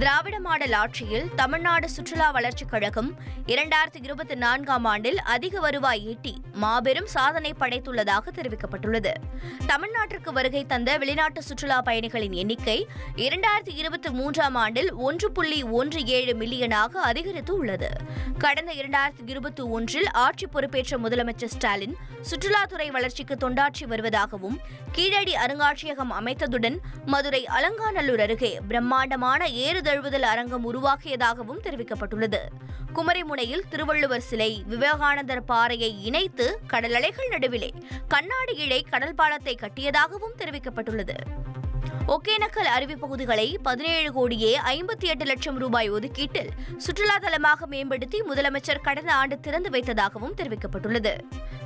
திராவிட model ஆட்சியில் தமிழ்நாடு சுற்றுலா வளர்ச்சிக் கழகம் இரண்டாயிரத்தி இருபத்தி நான்காம் ஆண்டில் அதிக வருவாய் ஈட்டி மாபெரும் சாதனை படைத்துள்ளதாக தெரிவிக்கப்பட்டுள்ளது. தமிழ்நாட்டிற்கு வருகை தந்த வெளிநாட்டு சுற்றுலா பயணிகளின் எண்ணிக்கை இரண்டாயிரத்தி இருபத்தி மூன்றாம் ஆண்டில் ஒன்று புள்ளி ஒன்று ஏழு மில்லியனாக அதிகரித்து உள்ளது. கடந்த இரண்டாயிரத்தி இருபத்தி ஒன்றில் ஆட்சி பொறுப்பேற்ற முதலமைச்சர் ஸ்டாலின் சுற்றுலாத்துறை வளர்ச்சிக்கு தொண்டாற்றி வருவதாகவும் கீழடி அருங்காட்சியகம் அமைத்ததுடன் மதுரை அலங்காநல்லூர் அருகே பிரம்மாண்டமான ஏறுதழுவுதல் அரங்கம் உருவாக்கியதாகவும் தெரிவிக்கப்பட்டுள்ளது. குமரிமுனையில் திருவள்ளுவர் சிலை விவேகானந்தர் பாறையை இணைத்து கடல் அலைகள் நடுவிலே கண்ணாடி இழை கடல் பாலத்தை கட்டியதாகவும் தெரிவிக்கப்பட்டுள்ளது. ஒகேனக்கல் அருவி பகுதிகளை பதினேழு கோடியே ஐம்பத்தி எட்டு லட்சம் ரூபாய் ஒதுக்கீட்டில் சுற்றுலா தலமாக மேம்படுத்தி முதலமைச்சர் கடந்த ஆண்டு திறந்து வைத்ததாகவும் தெரிவிக்கப்பட்டுள்ளது.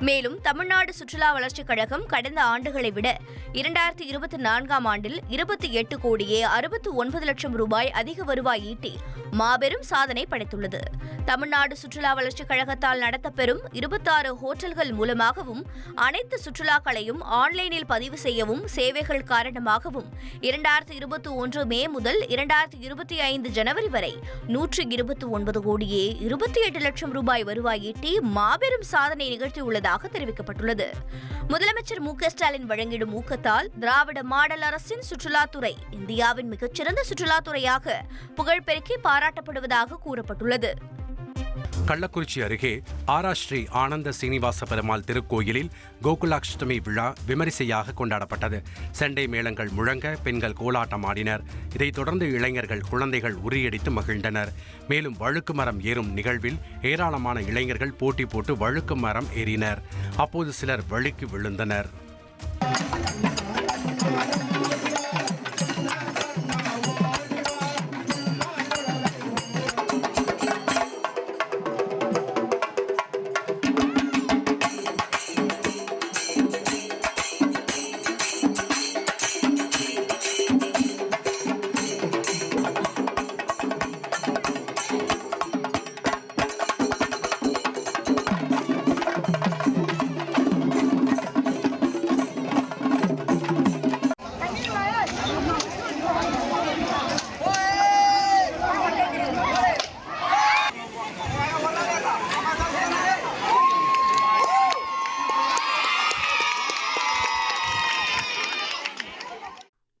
மேலும் தமிழ்நாடு சுற்றுலா வளர்ச்சிக் கழகம் கடந்த ஆண்டுகளை விட இரண்டாயிரத்தி இருபத்தி நான்காம் ஆண்டில் இருபத்தி எட்டு கோடியே அறுபத்தி ஒன்பது லட்சம் ரூபாய் அதிக வருவாய் ஈட்டி மாபெரும் சாதனை படைத்துள்ளது. தமிழ்நாடு சுற்றுலா வளர்ச்சிக் கழகத்தால் நடத்தப்பெறும் இருபத்தாறு ஹோட்டல்கள் மூலமாகவும் அனைத்து சுற்றுலாக்களையும் ஆன்லைனில் பதிவு செய்யவும் சேவைகள் காரணமாகவும் இரண்டாயிரத்தி இருபத்தி ஒன்று மே முதல் இரண்டாயிரத்தி இருபத்தி ஐந்து ஜனவரி வரை நூற்றி இருபத்தி ஒன்பது கோடியே இருபத்தி எட்டு லட்சம் ரூபாய் வருவாய் ஈட்டி மாபெரும் சாதனை நிகழ்த்தியுள்ளதாக தெரிவிக்கப்பட்டுள்ளது. முதலமைச்சர் மு ஸ்டாலின் வழங்கிடும் ஊக்கத்தால் திராவிட மாடல் அரசின் சுற்றுலாத்துறை இந்தியாவின் மிகச்சிறந்த சுற்றுலாத்துறையாக புகழ்பெருக்கி பாராட்டப்படுவதாக கூறப்பட்டுள்ளது. கள்ளக்குறிச்சி அருகே ஆரா ஸ்ரீ ஆனந்த சீனிவாச பெருமாள் திருக்கோயிலில் கோகுலாஷ்டமி விழா விமரிசையாக கொண்டாடப்பட்டது. செண்டை மேளங்கள் முழங்க பெண்கள் கோலாட்டம் ஆடினர். இதைத் தொடர்ந்து இளைஞர்கள் குழந்தைகள் உரியடித்து மகிழ்ந்தனர். மேலும் வழுக்கு மரம் ஏறும் நிகழ்வில் ஏராளமான இளைஞர்கள் போட்டி போட்டு வழுக்கு மரம் ஏறினர். அப்போது சிலர் வழுக்கி விழுந்தனர்.